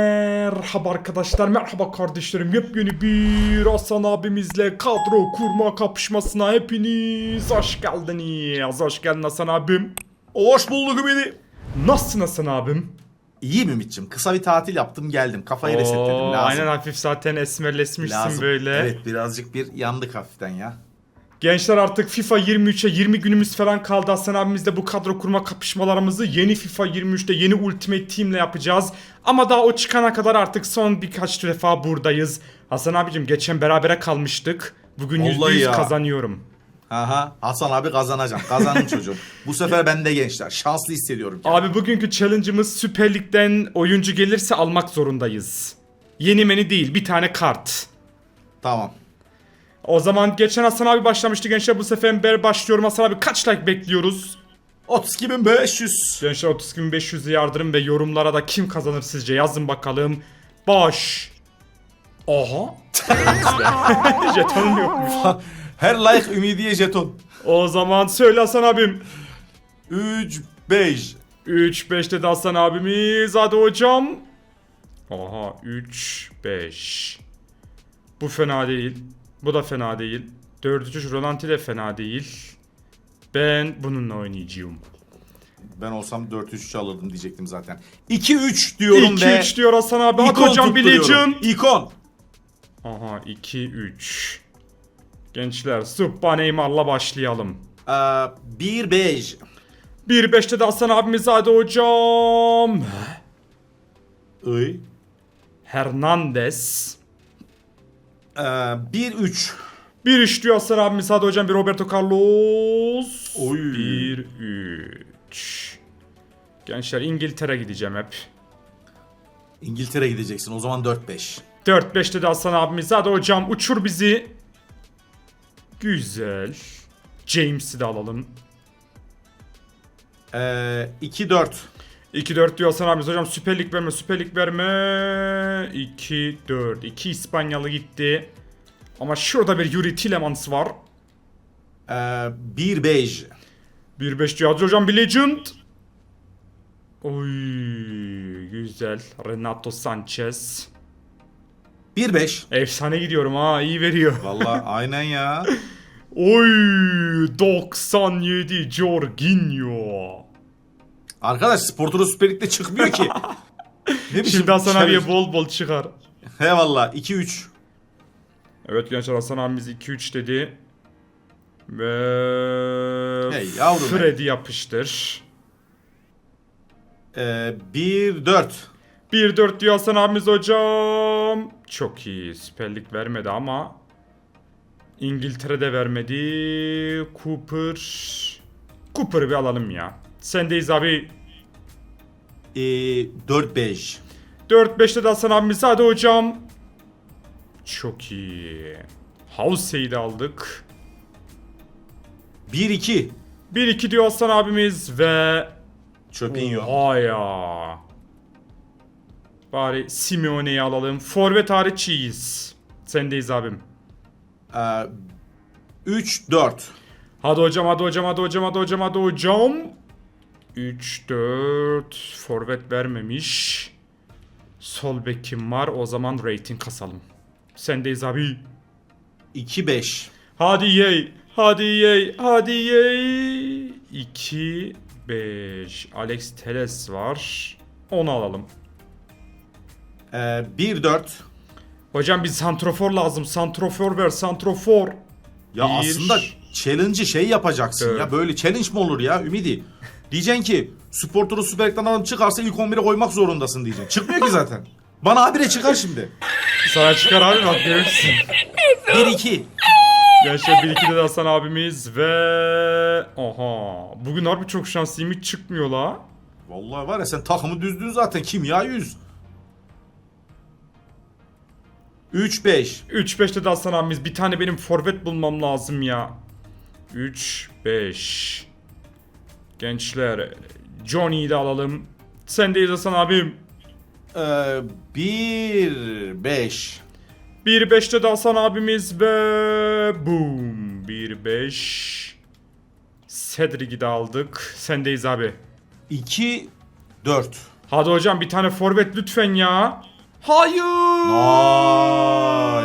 Merhaba arkadaşlar, merhaba kardeşlerim. Yepyeni bir Hasan abimizle kadro kurma kapışmasına hepiniz hoş geldiniz. Hoş geldin Hasan abim. Hoş bulduk beni. Nasılsın Hasan abim? İyiyim Ümit'ciğim. Kısa bir tatil yaptım geldim. Kafayı Oo, resetledim. Lazım. Aynen hafif zaten esmerleşmişsin Lazım. böyle. Evet birazcık bir yandık hafiften ya. Gençler artık FIFA 23'e 20 günümüz falan kaldı. Hasan abimizle bu kadro kurma kapışmalarımızı yeni FIFA 23'te yeni Ultimate Team'le yapacağız. Ama daha o çıkana kadar artık son birkaç defa buradayız. Hasan abicim geçen berabere kalmıştık. Bugün Vallahi %100 ya. kazanıyorum. Aha Hasan abi kazanacağım. Kazanın çocuğum. Bu sefer ben de gençler. Şanslı hissediyorum. Abi bugünkü challenge'ımız Süper Lig'den oyuncu gelirse almak zorundayız. Yeni menü değil bir tane kart. Tamam. O zaman geçen Hasan abi başlamıştı gençler bu sefer ben başlıyorum. Hasan abi kaç like bekliyoruz? 32.500. Gençler 30.500'ü yardırın ve yorumlara da kim kazanır sizce yazın bakalım. Baş. Aha. Jetonum yokmuş. Her like ümidiye jeton. O zaman söyle Hasan abim. 3 5 3 5 dedi Hasan abimiz. Hadi hocam. Aha 3 5. Bu fena değil. Bu da fena değil. 4 3 Rolanti de fena değil. Ben bununla oynayacağım. Ben olsam 4-3 alırdım diyecektim zaten. 2-3 diyorum 2 ve 3 diyor Hasan abi. Hadi ikon hocam tutturuyorum. bileceğim. İkon. Aha 2 3. Gençler Subba Neymar'la başlayalım. Ee, 1 5 1 5'te de Hasan abimiz hadi hocam. Iy. Hernandez. Ee, 1 3 Bir iş diyor Hasan abimiz hadi hocam bir Roberto Carlos. Oy. 1 3. Gençler İngiltere gideceğim hep. İngiltere gideceksin. O zaman 4 5 4 5'te de Hasan abimiz hadi hocam uçur bizi. Güzel. James'i de alalım. Ee, 2 4 2-4 diyor Hasan abimiz. Hocam Süper Lig verme, Süper Lig verme. 2-4. 2 İspanyalı gitti. Ama şurada bir Yuri Tillemans var. Ee, 1 5 1-5 diyor. Hadi hocam bir legend. Oy güzel. Renato Sanchez. 1 5 Efsane gidiyorum ha. iyi veriyor. Valla aynen ya. Oy 97 Jorginho. Arkadaş Sporturu Süper Lig'de çıkmıyor ki. Ne biçim Şimdi Hasan challenge? abiye bol bol çıkar. He valla 2 3 Evet gençler Hasan abimiz 2-3 dedi. Ve Hey yavrum Freddy yapıştır. ee, 1 4 1-4 diyor Hasan abimiz hocam. Çok iyi. Süper Lig vermedi ama İngiltere'de vermedi. Cooper. Cooper'ı bir alalım ya. Sendeyiz abi. Ee, 4 5 4-5'te de Hasan abimiz hadi hocam. Çok iyi. House'yi de aldık. 1 2 1-2 diyor Hasan abimiz ve Çöpinho. Oha ya. Bari Simeone'yi alalım. Forvet hariç iyiyiz. Sendeyiz abim. Ee, 3 4 Hadi hocam hadi hocam hadi hocam hadi hocam hadi hocam. 3 4 forvet vermemiş. Sol bekim var. O zaman rating kasalım. Sendeyiz abi. 2 5 Hadi yey. Hadi yey. Hadi yey. 2 5. Alex Teles var. Onu alalım. ee, 1 4 Hocam bir santrofor lazım. Santrofor ver. Santrofor. Ya Bir, aslında challenge'ı şey yapacaksın Evet. ya böyle challenge mi olur ya Ümidi? Diyeceksin ki Sporturu Süper Lig'den adam çıkarsa ilk 11'e koymak zorundasın diyeceksin. Çıkmıyor ki zaten. Bana habire çıkar şimdi. Sana çıkar abi bak görürsün. 1 2 Gençler bir iki de Hasan abimiz ve... Aha. Bugün harbi çok şanslıyım hiç çıkmıyor la. Vallahi var ya sen takımı düzdün zaten kimya 100. 3 5 3-5'te de Hasan abimiz. Bir tane benim forvet bulmam lazım ya. 3-5. Gençler. Johnny'yi de alalım. Sendeyiz Hasan abim. ee, 1 5 1-5'te de Hasan abimiz ve... Boom. 1-5. Cedric'i de aldık. Sendeyiz abi. 2 4 Hadi hocam bir tane forvet lütfen ya. Hayır.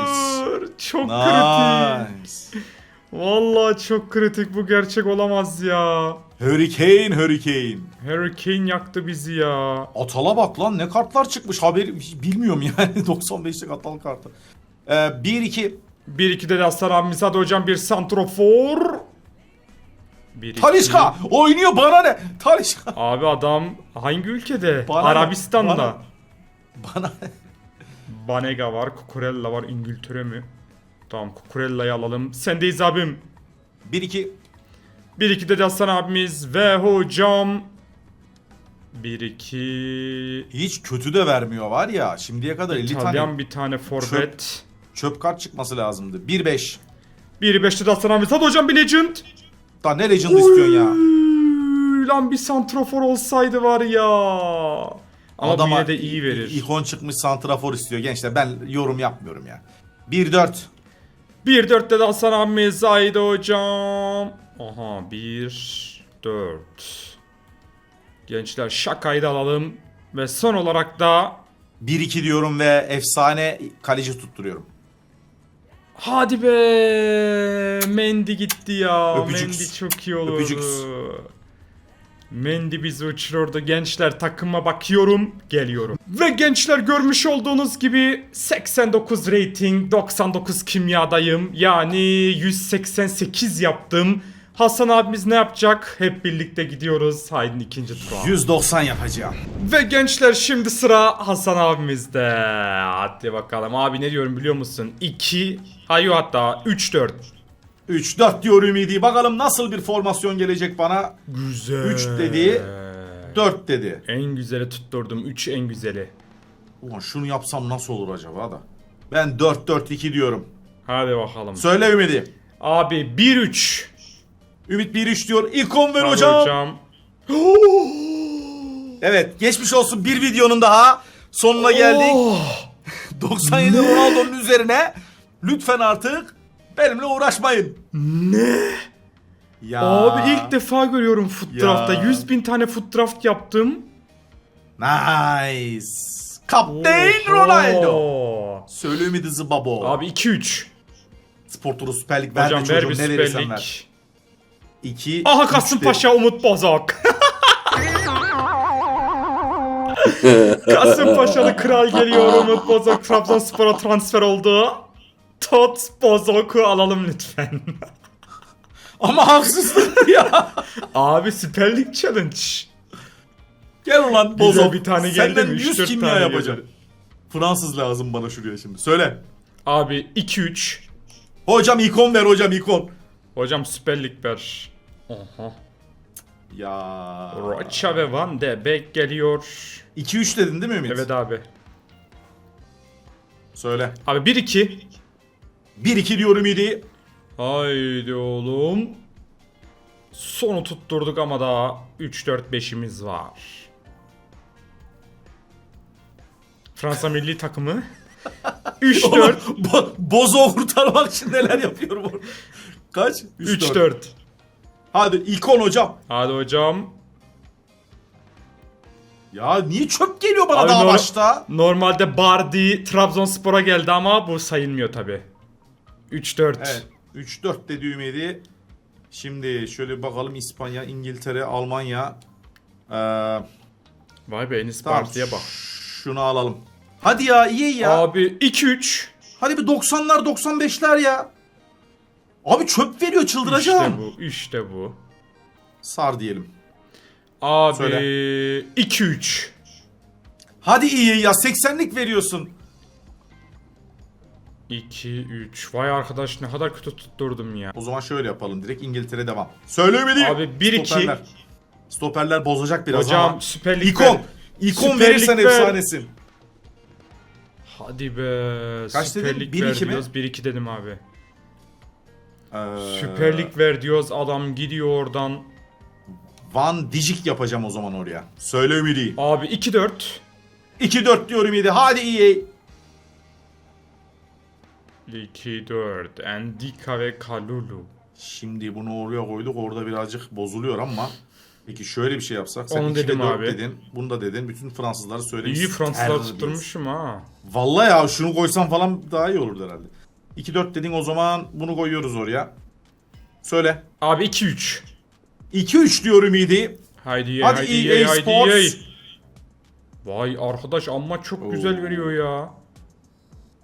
Nice. Çok kritik. Vallahi çok kritik bu gerçek olamaz ya. Hurricane Hurricane. Harry Kane yaktı bizi ya. Atala bak lan ne kartlar çıkmış haberi bilmiyorum yani 95'lik atal kartı. Ee, 1-2 1-2'de de Hasan abimiz hadi hocam bir santrofor. 1-2. Talişka oynuyor bana ne? Talişka. Abi adam hangi ülkede? Bana? Arabistan'da. Bana- Bana Banega var, Cucurella var İngiltere mi? Tamam Cucurella'yı alalım. Sendeyiz abim. 1-2 1-2'de de Hasan abimiz ve hocam 1-2 hiç kötü de vermiyor var ya şimdiye kadar 50 İtalyan tane bir tane forvet. çöp kart çıkması lazımdı. 1-5 1-5'te de Hasan abimiz. Hadi hocam bir legend. Daha ne legend istiyorsun ya? Lan bir santrofor olsaydı var ya. Ama bu yine de iyi verir. İkon çıkmış santrafor istiyor gençler ben yorum yapmıyorum ya. 1-4 1-4'te de Hasan. Haydi hocam. Aha 1-4. Gençler şakayı da alalım. Ve son olarak da 1-2 diyorum ve efsane kaleci tutturuyorum. Hadi be Mendy gitti ya. Öpücüks. Mendy çok iyi olur. Öpücüks. Mendy bizi uçururdu. Gençler takıma bakıyorum. Geliyorum. Ve gençler görmüş olduğunuz gibi 89 rating 99 kimyadayım. Yani 188 yaptım. Hasan abimiz ne yapacak? Hep birlikte gidiyoruz. Haydi ikinci tura. 190 yapacağım. Ve gençler şimdi sıra Hasan abimizde. Hadi bakalım. Abi ne diyorum biliyor musun? 2, hayır hatta 3 4. 3-4 diyor Ümidi. Bakalım nasıl bir formasyon gelecek bana. Güzel. 3 dedi. 4 dedi. En güzeli tutturdum. 3 en güzeli. Ulan şunu yapsam nasıl olur acaba da? Ben 4-4-2 diyorum. Hadi bakalım. Söyle Ümidi. Abi 1 3. Ümit 1-3 diyor. İkon ver Hadi hocam. hocam. Evet geçmiş olsun bir videonun daha sonuna geldik. Oh, 97 Ronaldo'nun üzerine lütfen artık benimle uğraşmayın. ne? Ya. Abi ilk defa görüyorum foot Ya. draft'ta. 100 bin tane foot draft yaptım. Nice. Kapten Oho. Ronaldo. Söyle Ümidi Zıbabo. Abi 2 3. Spor Turu Süper Lig ver Hocam de ver çocuğum bir ne verirsen Süper ver. Lig. 2 Aha Kasımpaşa Umut Bozok. Kasımpaşalı kral geliyor Umut Bozok Trabzonspor'a transfer oldu. Tot Bozok'u alalım lütfen. Ama haksızlık ya. Abi Süper Lig Challenge. Gel ulan Güzel Bozok. bir tane geldi Senden mi? Üç, 100 dört kimya tane yapacağım. geldi. Fransız lazım bana şuraya şimdi. Söyle. Abi 2-3. Hocam ikon ver hocam ikon. Hocam Süper Lig ver. Aha. Ya. Rocha ve Van de Beek geliyor. 2-3 dedin değil mi Ümit? Evet abi. Söyle. Abi 1-2. 1-2 diyorum Ümidi. Haydi oğlum. Sonu tutturduk ama daha 3-4-5'imiz var. Fransa milli takımı. 3-4. Oğlum, bo bozo kurtarmak için neler yapıyorum orada. Kaç? 3-4. 3-4. Hadi ikon hocam. Hadi hocam. Ya niye çöp geliyor bana Abi daha nor- başta? Normalde Bardi Trabzonspor'a geldi ama bu sayılmıyor tabi. 3-4. Evet. 3-4 dedi Ümidi. Şimdi şöyle bakalım İspanya, İngiltere, Almanya. Ee, Vay be Enis tamam. Bardi'ye bak. Şunu alalım. Hadi ya iyi ya. Abi 2-3. Hadi bir 90'lar 95'ler ya. Abi çöp veriyor çıldıracağım. İşte bu. işte bu. Sar diyelim. Abi Söyle. 2-3. Hadi iyi ya 80'lik veriyorsun. 2-3. Vay arkadaş ne kadar kötü tutturdum ya. O zaman şöyle yapalım direkt İngiltere devam. Söyle Ümidi. Abi 1-2. Stoperler. Stoperler bozacak biraz Hocam ama. Süper Lig İkon. ver. İkon Süper verirsen ver. efsanesin. Hadi be. Kaç Süper dedin? Lig 1-2 ver mi? diyoruz. 1-2 dedim abi. Ee, Süper Lig ver diyoruz. Adam gidiyor oradan. Van Dijk yapacağım o zaman oraya. Söyle Ümidi. Abi 2-4. 2-4 diyorum Ümidi. Hadi iyi. 2-4. Endika ve Kalulu. Şimdi bunu oraya koyduk. Orada birazcık bozuluyor ama Peki şöyle bir şey yapsak. Sen Onu 2'de dedim 4 abi. dedin. Bunu da dedin. Bütün Fransızları söylemişsin. İyi Fransızlar Terbiyesiz. tutturmuşum ha. Vallahi ya şunu koysam falan daha iyi olurdu herhalde. 2-4 dedin o zaman bunu koyuyoruz oraya. Söyle. Abi 2-3. 2-3 diyor Ümidi. Haydi ye, Hadi haydi EA ye, haydi Sports. ye. Vay arkadaş amma çok güzel Oo. veriyor ya.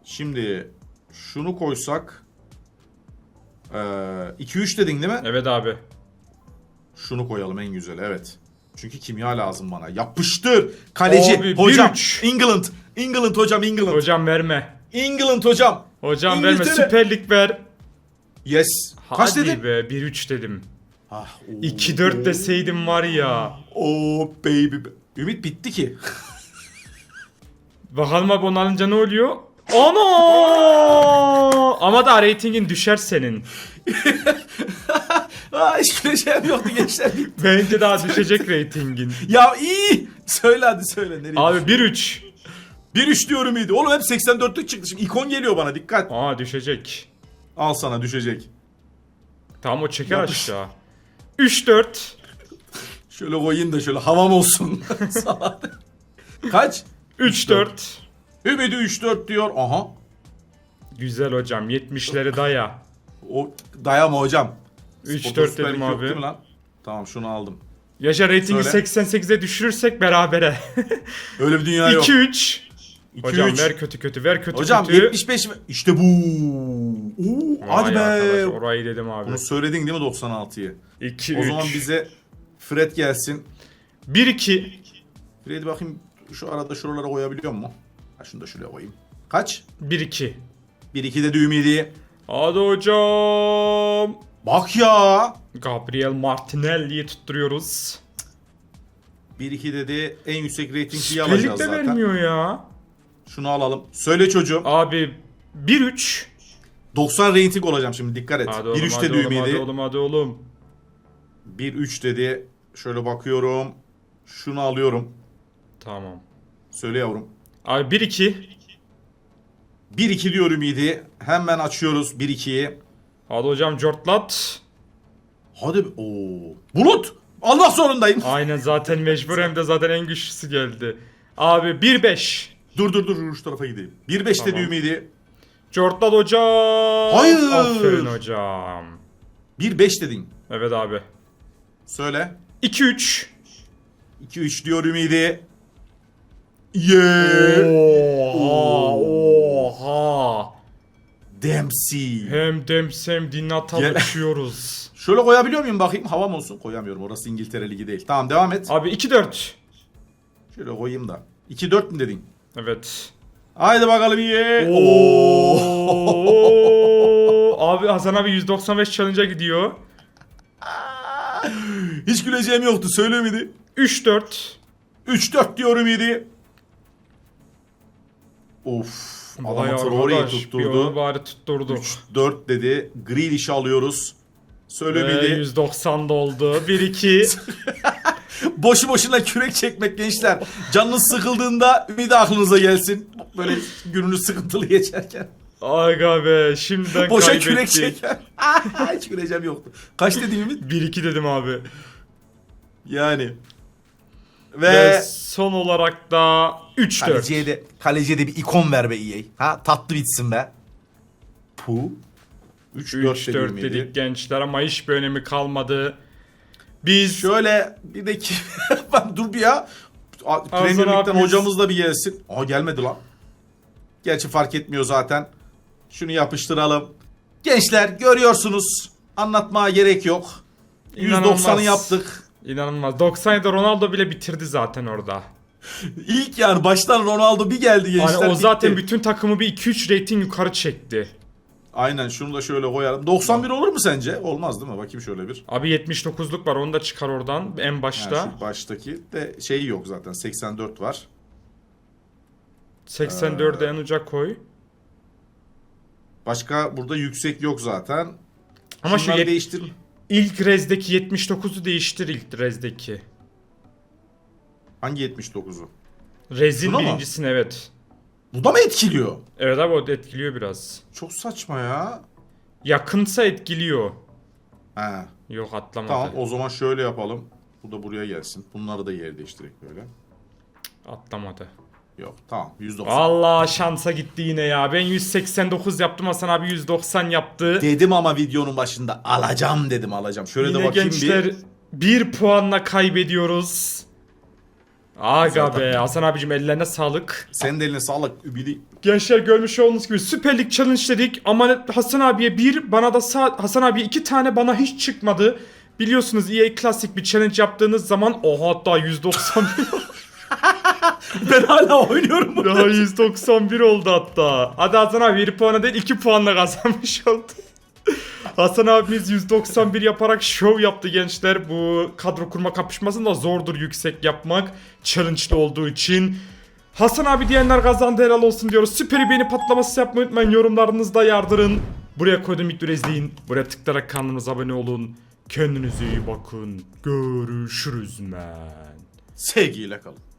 Şimdi şunu koysak. Ee, 2-3 dedin değil mi? Evet abi. Şunu koyalım en güzel evet. Çünkü kimya lazım bana. Yapıştır. Kaleci. Abi, hocam. 1-3. England. England hocam England. Hocam verme. England hocam. Hocam verme İngiltere. Süper Lig ver. Yes. Kaç Hadi dedin? be 1-3 dedim. Ah, oo. 2-4 deseydim var ya. Oo baby. Ümit bitti ki. Bakalım abi onu alınca ne oluyor? Ana! Ama da reytingin düşer senin. Aa hiç güleceğim yoktu gençler. Bence daha düşecek reytingin. ya iyi. Söyle hadi söyle. Nereye? Abi 1-3. 1-3 diyorum iyiydi. Oğlum hep 84'lük çıktı. Şimdi ikon geliyor bana dikkat. Aa düşecek. Al sana düşecek. Tamam o çeker Yapış. aşağı. 3-4. Şöyle koyayım da şöyle havam olsun. Kaç? 3-4. Ümidi 3-4 diyor. Aha. Güzel hocam 70'leri daya. O dayama hocam. 3-4 Sportun Süper dedim yok abi. mi lan? Tamam şunu aldım. Yaşa reytingi Söyle. 88'e düşürürsek berabere. Öyle bir dünya yok. 2-3. Hocam 2-3. ver kötü kötü ver kötü Hocam kötü. 75 mi? İşte bu. Oo, hadi Vay arkadaş, be. orayı dedim abi. Bunu söyledin değil mi 96'yı? 2 O 3. zaman bize Fred gelsin. 1 2 Fred'i bakayım şu arada şuralara koyabiliyor mu? Ha şunu da şuraya koyayım. Kaç? 1 2. 1-2'de de Ümidi. Hadi hocam. Bak ya. Gabriel Martinelli'yi tutturuyoruz. 1-2 dedi. En yüksek reytingli alacağız zaten. vermiyor ya. Şunu alalım. Söyle çocuğum. Abi 1 3. 90 reyting olacağım şimdi dikkat et. Hadi oğlum 1-3 hadi dedi oğlum, hadi oğlum hadi oğlum. 1-3 dedi. Şöyle bakıyorum. Şunu alıyorum. Tamam. Söyle yavrum. Abi 1 2. 1-2 diyor Ümidi. Hemen açıyoruz 1-2'yi. Hadi hocam Jortlat. Hadi. Oo. Bulut. Allah zorundayım. Aynen zaten mecbur hem de zaten en güçlüsü geldi. Abi 1 5. Dur dur dur şu tarafa gideyim. 1-5 dedi Tamam. Ümidi. Jortlat hocam. Hayır. Aferin hocam. 1-5 dedin. Evet abi. Söyle. 2 3. 2-3 diyor Ümidi. Yeah. Oha. Oha. Dempsey. Hem Dems hem Dinata Gel. uçuyoruz. Şöyle koyabiliyor muyum bakayım? Havam olsun. Koyamıyorum. Orası İngiltere Ligi değil. Tamam devam et. Abi 2 4. Şöyle koyayım da. 2-4 mü dedin? Evet. Haydi bakalım ye. Oo. abi Hasan abi 195 challenge'a gidiyor. Hiç güleceğim yoktu. Söyle Ümidi. 3 4. 3-4 diyor Ümidi. Of. Adamı Traore'yi arkadaş, Bir onu tutturdu. bari tutturdu. 4 dedi. Grealish'i alıyoruz. Ve Ümidi. 190 doldu. 1 2. Boşu boşuna kürek çekmek gençler. Canınız sıkıldığında Ümidi aklınıza gelsin. Böyle gününüz sıkıntılı geçerken. Aga be şimdiden Boşa kaybettik. kürek çeker. Hiç güleceğim yoktu. Kaç dedin Ümit? 1 2 dedim abi. Yani. Ve, Ve son olarak da 3 4. kaleciye de, kaleciye de bir ikon ver be EA. Ha tatlı bitsin be. Pu. 3 4 3 4 dedik gençler ama hiçbir önemi kalmadı. Biz Şöyle bir de ki ben dur bir ya. A- Premier Lig'den abimiz- hocamız da bir gelsin. Aa gelmedi lan. Gerçi fark etmiyor zaten. Şunu yapıştıralım. Gençler görüyorsunuz. Anlatmaya gerek yok. İnanılmaz. %90'ı yaptık. İnanılmaz. 97'de Ronaldo bile bitirdi zaten orada. İlk yani baştan Ronaldo bir geldi gençler. Hani o zaten bitti. bütün takımı bir 2-3 rating yukarı çekti. Aynen şunu da şöyle koyalım. 91 olur mu sence? Olmaz değil mi? Bakayım şöyle bir. Abi 79'luk var onu da çıkar oradan en başta. Ha, şu baştaki de şeyi yok zaten. 84 var. 84'e en uca koy. Başka burada yüksek yok zaten. Ama şu Şunları yet- değiştir. İlk rezdeki 79'u değiştir ilk rezdeki. Hangi 79'u? Rezin Şuna mı? birincisini evet. Bu da mı etkiliyor? Evet abi o da etkiliyor biraz. Çok saçma ya. Yakınsa etkiliyor. He. Yok atlamadı. Tamam o zaman şöyle yapalım. Bu da buraya gelsin. Bunları da yer değiştirek böyle. Atlamadı. Yok tamam 190. Allah şansa gitti yine ya. Ben 189 yaptım Hasan abi 190 yaptı. Dedim ama videonun başında alacağım dedim alacağım. Şöyle de Yine bakayım gençler bir. bir puanla kaybediyoruz. Aga Zaten- be Hasan abicim ellerine sağlık. Senin de eline sağlık Ümidi. Gençler görmüş olduğunuz gibi Süper Lig Challenge dedik ama Hasan abiye bir bana da sağ, Hasan abiye iki tane bana hiç çıkmadı. Biliyorsunuz EA Classic bir challenge yaptığınız zaman oha hatta 190 Ben hala oynuyorum daha 191 oldu hatta. Hadi Hasan abi 1 puana değil 2 puanla kazanmış oldu. Hasan abimiz 191 yaparak şov yaptı gençler. Bu kadro kurma kapışmasında zordur yüksek yapmak. Challenge'lı olduğu için. Hasan abi diyenler kazandı helal olsun diyoruz. Süper beğeni patlaması yapmayı unutmayın. Yorumlarınızda yardırın. Buraya koydum videoyu izleyin. Buraya tıklayarak kanalımıza abone olun. Kendinize iyi bakın. Görüşürüz men. Sevgiyle kalın.